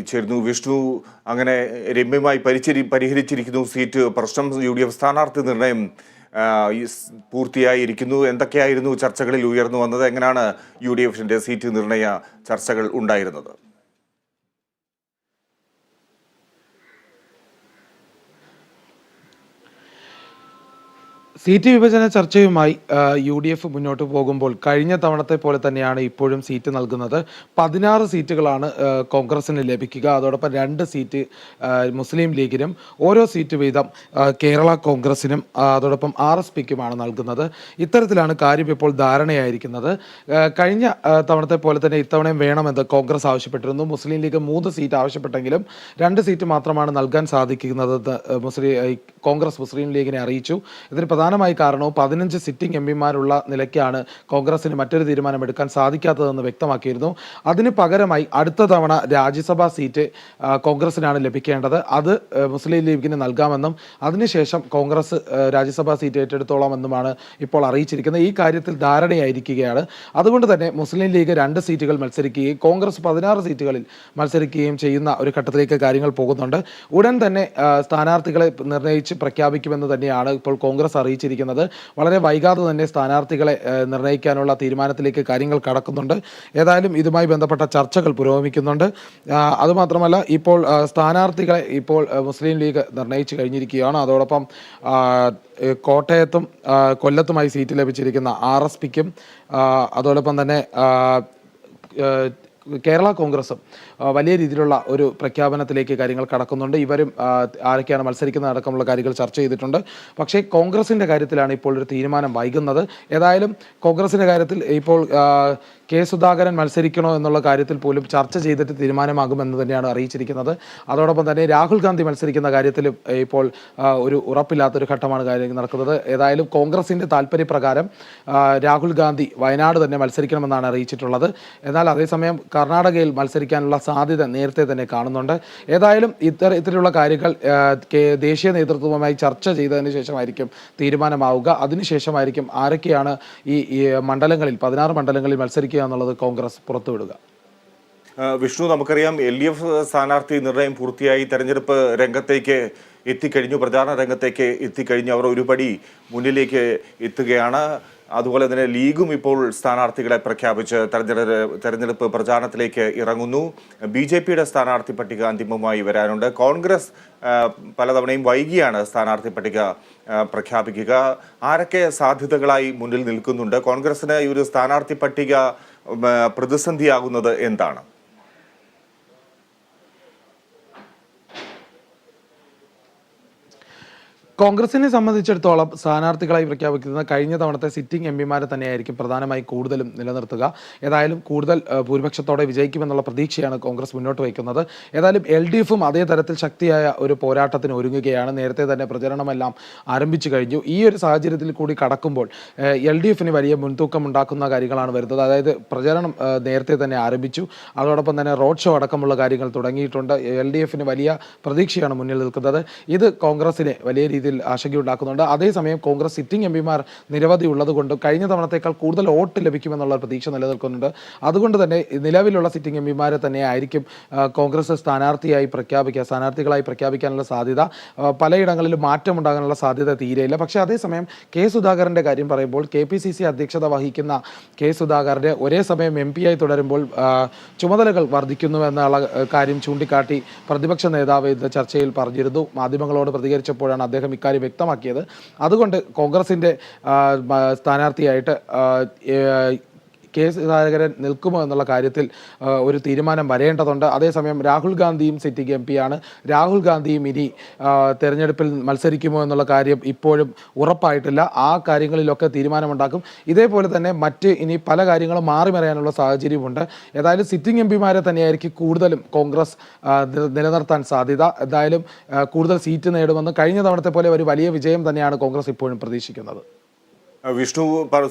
ചേരുന്നു. വിഷ്ണു അങ്ങനെ രമ്യമായി പരിചരി പരിഹരിച്ചിരിക്കുന്നു. സീറ്റ് പ്രശ്നം യു ഡി എഫ് സ്ഥാനാർത്ഥി നിർണയം പൂർത്തിയായിരിക്കുന്നു. എന്തൊക്കെയായിരുന്നു ചർച്ചകളിൽ ഉയർന്നു വന്നത്? എങ്ങനെയാണ് യു ഡി എഫിന്റെ സീറ്റ് നിർണയ ചർച്ചകൾ ഉണ്ടായിരുന്നത്? സീറ്റ് വിഭജന ചർച്ചയുമായി യു ഡി എഫ് മുന്നോട്ട് പോകുമ്പോൾ കഴിഞ്ഞ തവണത്തെ പോലെ തന്നെയാണ് ഇപ്പോഴും സീറ്റ് നൽകുന്നത്. പതിനാറ് സീറ്റുകളാണ് കോൺഗ്രസിന് ലഭിക്കുക. അതോടൊപ്പം രണ്ട് സീറ്റ് മുസ്ലിം ലീഗിനും ഓരോ സീറ്റ് വീതം കേരള കോൺഗ്രസിനും അതോടൊപ്പം ആർ എസ് പിക്കുമാണ് നൽകുന്നത്. ഇത്തരത്തിലാണ് കാര്യം ഇപ്പോൾ ധാരണയായിരിക്കുന്നത്. കഴിഞ്ഞ തവണത്തെ പോലെ തന്നെ ഇത്തവണയും വേണമെന്ന് കോൺഗ്രസ് ആവശ്യപ്പെട്ടിരുന്നു. മുസ്ലിം ലീഗ് മൂന്ന് സീറ്റ് ആവശ്യപ്പെട്ടെങ്കിലും രണ്ട് സീറ്റ് മാത്രമാണ് നൽകാൻ സാധിക്കുന്നത് മുസ്ലിം കോൺഗ്രസ് മുസ്ലിം ലീഗിനെ അറിയിച്ചു. ഇതിന് പ്രധാനമായി കാരണവും പതിനഞ്ച് സിറ്റിംഗ് എം പിമാരുള്ള നിലയ്ക്കാണ് കോൺഗ്രസിന് മറ്റൊരു തീരുമാനമെടുക്കാൻ സാധിക്കാത്തതെന്ന് വ്യക്തമാക്കിയിരുന്നു. അതിന് പകരമായി അടുത്ത തവണ രാജ്യസഭാ സീറ്റ് കോൺഗ്രസിനാണ് ലഭിക്കേണ്ടത്. അത് മുസ്ലിം ലീഗിന് നൽകാമെന്നും അതിനുശേഷം കോൺഗ്രസ് രാജ്യസഭാ സീറ്റ് ഏറ്റെടുത്തോളാമെന്നുമാണ് ഇപ്പോൾ അറിയിച്ചിരിക്കുന്നത്. ഈ കാര്യത്തിൽ ധാരണയായിരിക്കുകയാണ്. അതുകൊണ്ട് തന്നെ മുസ്ലിം ലീഗ് രണ്ട് സീറ്റുകൾ മത്സരിക്കുകയും കോൺഗ്രസ് പതിനാറ് സീറ്റുകളിൽ മത്സരിക്കുകയും ചെയ്യുന്ന ഒരു ഘട്ടത്തിലേക്ക് കാര്യങ്ങൾ പോകുന്നുണ്ട്. ഉടൻ തന്നെ സ്ഥാനാർത്ഥികളെ നിർണയിച്ച് പ്രഖ്യാപിക്കുമെന്ന് തന്നെയാണ് ഇപ്പോൾ കോൺഗ്രസ് അറിയിച്ചിരിക്കുന്നത് വളരെ വൈകാതെ തന്നെ സ്ഥാനാർത്ഥികളെ നിർണയിക്കാനുള്ള തീരുമാനത്തിലേക്ക് കാര്യങ്ങൾ കടക്കുന്നുണ്ട്. ഏതായാലും ഇതുമായി ബന്ധപ്പെട്ട ചർച്ചകൾ പുരോഗമിക്കുന്നുണ്ട്. അതുമാത്രമല്ല ഇപ്പോൾ സ്ഥാനാർത്ഥികളെ ഇപ്പോൾ മുസ്ലിം ലീഗ് നിർണയിച്ചു കഴിഞ്ഞിരിക്കുകയാണ്. അതോടൊപ്പം കോട്ടയത്തും കൊല്ലത്തുമായി സീറ്റ് ലഭിച്ചിരിക്കുന്ന ആർ എസ് പിക്കും അതോടൊപ്പം തന്നെ കേരള കോൺഗ്രസും വലിയ രീതിയിലുള്ള ഒരു പ്രഖ്യാപനത്തിലേക്ക് കാര്യങ്ങൾ കടക്കുന്നുണ്ട്. ഇവരും ആരൊക്കെയാണ് മത്സരിക്കുന്നത് അടക്കമുള്ള കാര്യങ്ങൾ ചർച്ച ചെയ്തിട്ടുണ്ട്. പക്ഷേ കോൺഗ്രസിന്റെ കാര്യത്തിലാണ് ഇപ്പോൾ ഒരു തീരുമാനം വൈകുന്നത്. ഏതായാലും കോൺഗ്രസിന്റെ കാര്യത്തിൽ ഇപ്പോൾ കെ സുധാകരൻ മത്സരിക്കണോ എന്നുള്ള കാര്യത്തിൽ പോലും ചർച്ച ചെയ്തിട്ട് തീരുമാനമാകുമെന്ന് തന്നെയാണ് അറിയിച്ചിരിക്കുന്നത്. അതോടൊപ്പം തന്നെ രാഹുൽ ഗാന്ധി മത്സരിക്കുന്ന കാര്യത്തിലും ഇപ്പോൾ ഒരു ഉറപ്പില്ലാത്തൊരു ഘട്ടമാണ് കാര്യം നടക്കുന്നത്. ഏതായാലും കോൺഗ്രസിന്റെ താല്പര്യപ്രകാരം രാഹുൽ ഗാന്ധി വയനാട് തന്നെ മത്സരിക്കണമെന്നാണ് അറിയിച്ചിട്ടുള്ളത്. എന്നാൽ അതേസമയം കർണാടകയിൽ മത്സരിക്കാനുള്ള സാധ്യത നേരത്തെ തന്നെ കാണുന്നുണ്ട്. ഏതായാലും ഇത്തരത്തിലുള്ള കാര്യങ്ങൾ ദേശീയ നേതൃത്വവുമായി ചർച്ച ചെയ്തതിന് ശേഷമായിരിക്കും തീരുമാനമാവുക. അതിനുശേഷമായിരിക്കും ആരൊക്കെയാണ് ഈ മണ്ഡലങ്ങളിൽ പതിനാറ് മണ്ഡലങ്ങളിൽ മത്സരിക്കുക എന്നുള്ളത് കോൺഗ്രസ് പുറത്തുവിടുക. വിഷ്ണു നമുക്കറിയാം എൽ ഡി എഫ് സ്ഥാനാർത്ഥി നിർണയം പൂർത്തിയായി തെരഞ്ഞെടുപ്പ് രംഗത്തേക്ക് എത്തിക്കഴിഞ്ഞു പ്രചാരണ രംഗത്തേക്ക് എത്തിക്കഴിഞ്ഞു. അവർ ഒരുപടി മുന്നിലേക്ക് എത്തുകയാണ്. അതുപോലെ തന്നെ ലീഗും ഇപ്പോൾ സ്ഥാനാർത്ഥികളെ പ്രഖ്യാപിച്ച് തെരഞ്ഞെടുപ്പ് പ്രചാരണത്തിലേക്ക് ഇറങ്ങുന്നു. ബി ജെ പിയുടെ സ്ഥാനാർത്ഥി പട്ടിക അന്തിമമായി വരാനുണ്ട്. കോൺഗ്രസ് പലതവണയും വൈകിയാണ് സ്ഥാനാർത്ഥി പട്ടിക പ്രഖ്യാപിക്കുക. ആരൊക്കെ സാധ്യതകളായി മുന്നിൽ നിൽക്കുന്നുണ്ട്? കോൺഗ്രസിന് ഈ ഒരു സ്ഥാനാർത്ഥി പട്ടിക പ്രതിസന്ധിയാകുന്നത് എന്താണ്? കോൺഗ്രസിനെ സംബന്ധിച്ചിടത്തോളം സ്ഥാനാർത്ഥികളായി പ്രഖ്യാപിക്കുന്ന കഴിഞ്ഞ തവണത്തെ സിറ്റിംഗ് എം പിമാരെ തന്നെയായിരിക്കും പ്രധാനമായി കൂടുതലും നിലനിർത്തുക. ഏതായാലും കൂടുതൽ ഭൂരിപക്ഷത്തോടെ വിജയിക്കുമെന്നുള്ള പ്രതീക്ഷയാണ് കോൺഗ്രസ് മുന്നോട്ട് വയ്ക്കുന്നത്. ഏതായാലും എൽ ഡി എഫും അതേ തരത്തിൽ ശക്തിയായ ഒരു പോരാട്ടത്തിന് ഒരുങ്ങുകയാണ്. നേരത്തെ തന്നെ പ്രചരണമെല്ലാം ആരംഭിച്ചു കഴിഞ്ഞു. ഈ ഒരു സാഹചര്യത്തിൽ കൂടി കടക്കുമ്പോൾ എൽ ഡി എഫിന് വലിയ മുൻതൂക്കം ഉണ്ടാക്കുന്ന കാര്യങ്ങളാണ് വരുന്നത്. അതായത് പ്രചരണം നേരത്തെ തന്നെ ആരംഭിച്ചു. അതോടൊപ്പം തന്നെ റോഡ് ഷോ അടക്കമുള്ള കാര്യങ്ങൾ തുടങ്ങിയിട്ടുണ്ട്. എൽ ഡി എഫിന് വലിയ പ്രതീക്ഷയാണ് മുന്നിൽ നിൽക്കുന്നത്. ഇത് കോൺഗ്രസിനെ വലിയ രീതിയിൽ ആശങ്കയുണ്ടാക്കുന്നുണ്ട് അതേസമയം കോൺഗ്രസ് സിറ്റിംഗ് എം പിമാർ നിരവധി ഉള്ളതുകൊണ്ട് കഴിഞ്ഞ തവണത്തേക്കാൾ കൂടുതൽ വോട്ട് ലഭിക്കുമെന്നുള്ള പ്രതീക്ഷ നിലനിൽക്കുന്നുണ്ട്. അതുകൊണ്ട് തന്നെ നിലവിലുള്ള സിറ്റിംഗ് എം പിമാരെ തന്നെ ആയിരിക്കും കോൺഗ്രസ് സ്ഥാനാർത്ഥിയായി പ്രഖ്യാപിക്കുക സ്ഥാനാർത്ഥികളായി പ്രഖ്യാപിക്കാനുള്ള സാധ്യത പലയിടങ്ങളിൽ മാറ്റമുണ്ടാകാനുള്ള സാധ്യത തീരെയില്ല. പക്ഷേ അതേസമയം കെ സുധാകരന്റെ കാര്യം പറയുമ്പോൾ കെ പി സി സി അധ്യക്ഷത വഹിക്കുന്ന കെ സുധാകരന്റെ ഒരേ സമയം എം പി ആയി തുടരുമ്പോൾ ചുമതലകൾ വർദ്ധിക്കുന്നു എന്നുള്ള കാര്യം ചൂണ്ടിക്കാട്ടി പ്രതിപക്ഷ നേതാവ് ഇന്ന് ചർച്ചയിൽ പറഞ്ഞിരുന്നു. മാധ്യമങ്ങളോട് പ്രതികരിച്ചപ്പോഴാണ് അദ്ദേഹം ഇക്കാര്യം വ്യക്തമാക്കിയത്. അതുകൊണ്ട് കോൺഗ്രസിന്റെ സ്ഥാനാർത്ഥിയായിട്ട് കെ സുധാകരൻ നിൽക്കുമോ എന്നുള്ള കാര്യത്തിൽ ഒരു തീരുമാനം വരേണ്ടതുണ്ട്. അതേസമയം രാഹുൽ ഗാന്ധിയും സിറ്റിംഗ് എം ആണ്. രാഹുൽ ഗാന്ധിയും ഇനി തെരഞ്ഞെടുപ്പിൽ മത്സരിക്കുമോ എന്നുള്ള കാര്യം ഇപ്പോഴും ഉറപ്പായിട്ടില്ല. ആ കാര്യങ്ങളിലൊക്കെ തീരുമാനമുണ്ടാക്കും. ഇതേപോലെ തന്നെ മറ്റ് ഇനി പല കാര്യങ്ങളും മാറി മറിയാനുള്ള സാഹചര്യമുണ്ട്. ഏതായാലും സിറ്റിംഗ് എം പിമാരെ തന്നെയായിരിക്കും കൂടുതലും കോൺഗ്രസ് നിലനിർത്താൻ സാധ്യത. എന്തായാലും കൂടുതൽ സീറ്റ് നേടുമെന്ന് കഴിഞ്ഞ തവണത്തെ പോലെ ഒരു വലിയ വിജയം തന്നെയാണ് കോൺഗ്രസ് ഇപ്പോഴും പ്രതീക്ഷിക്കുന്നത്. വിഷ്ണു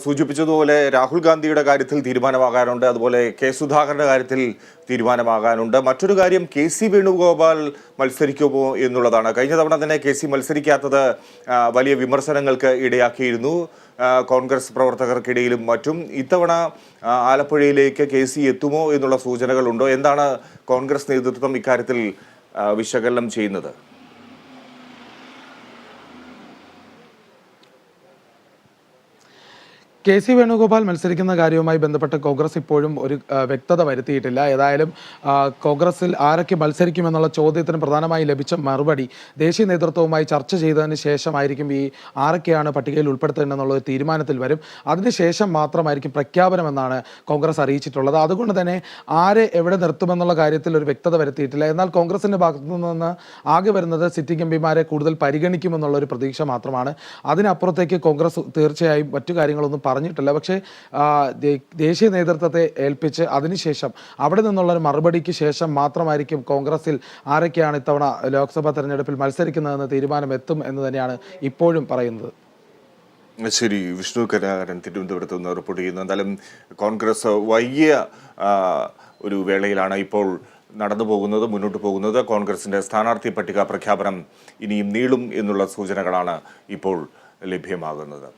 സൂചിപ്പിച്ചതുപോലെ രാഹുൽ ഗാന്ധിയുടെ കാര്യത്തിൽ തീരുമാനമാകാനുണ്ട് അതുപോലെ കെ സുധാകരന്റെ കാര്യത്തിൽ തീരുമാനമാകാനുണ്ട്. മറ്റൊരു കാര്യം കെ സി വേണുഗോപാൽ മത്സരിക്കുമോ എന്നുള്ളതാണ്. കഴിഞ്ഞ തവണ തന്നെ കെ സി മത്സരിക്കാത്തത് വലിയ വിമർശനങ്ങൾക്ക് ഇടയാക്കിയിരുന്നു. കോൺഗ്രസ് പ്രവർത്തകർക്കിടയിലും മറ്റും ഇത്തവണ ആലപ്പുഴയിലേക്ക് കെ സി എത്തുമോ എന്നുള്ള സൂചനകളുണ്ടോ? എന്താണ് കോൺഗ്രസ് നേതൃത്വം ഇക്കാര്യത്തിൽ വിശകലനം ചെയ്യുന്നത്? കെ സി വേണുഗോപാൽ മത്സരിക്കുന്ന കാര്യവുമായി ബന്ധപ്പെട്ട് കോൺഗ്രസ് ഇപ്പോഴും ഒരു വ്യക്തത വരുത്തിയിട്ടില്ല. ഏതായാലും കോൺഗ്രസിൽ ആരൊക്കെ മത്സരിക്കുമെന്നുള്ള ചോദ്യത്തിന് പ്രധാനമായി ലഭിച്ച മറുപടി ദേശീയ നേതൃത്വവുമായി ചർച്ച ചെയ്തതിന് ശേഷമായിരിക്കും ഈ ആരൊക്കെയാണ് പട്ടികയിൽ ഉൾപ്പെടുത്തേണ്ടതെന്നുള്ള ഒരു തീരുമാനത്തിൽ വരും. അതിനുശേഷം മാത്രമായിരിക്കും പ്രഖ്യാപനമെന്നാണ് കോൺഗ്രസ് അറിയിച്ചിട്ടുള്ളത്. അതുകൊണ്ട് തന്നെ ആരെ എവിടെ നിർത്തുമെന്നുള്ള കാര്യത്തിൽ ഒരു വ്യക്തത വരുത്തിയിട്ടില്ല. എന്നാൽ കോൺഗ്രസിന്റെ ഭാഗത്തു നിന്ന് ആകെ വരുന്നത് സിറ്റിംഗ് എം പിമാരെ കൂടുതൽ പരിഗണിക്കുമെന്നുള്ള ഒരു പ്രതീക്ഷ മാത്രമാണ്. അതിനപ്പുറത്തേക്ക് കോൺഗ്രസ് തീർച്ചയായും മറ്റു കാര്യങ്ങളൊന്നും പറഞ്ഞിട്ടില്ല. പക്ഷേ ദേശീയ നേതൃത്വത്തെ ഏൽപ്പിച്ച് അതിനുശേഷം അവിടെ നിന്നുള്ള ഒരു മറുപടിക്ക് ശേഷം മാത്രമായിരിക്കും കോൺഗ്രസിൽ ആരൊക്കെയാണ് ഇത്തവണ ലോക്സഭാ തെരഞ്ഞെടുപ്പിൽ മത്സരിക്കുന്നതെന്ന് തീരുമാനം എത്തും എന്ന് തന്നെയാണ് ഇപ്പോഴും പറയുന്നത്. ശരി വിഷ്ണു കരാകരൻ തിരുവനന്തപുരത്ത് നിന്ന് റിപ്പോർട്ട് ചെയ്യുന്നു. എന്തായാലും കോൺഗ്രസ് വലിയ ഒരു വേളയിലാണ് ഇപ്പോൾ നടന്നു പോകുന്നത് മുന്നോട്ട് പോകുന്നത്. കോൺഗ്രസിന്റെ സ്ഥാനാർത്ഥി പട്ടിക പ്രഖ്യാപനം ഇനിയും നീളും എന്നുള്ള സൂചനകളാണ് ഇപ്പോൾ ലഭ്യമാകുന്നത്.